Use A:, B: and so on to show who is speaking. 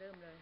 A: เริ่มเลย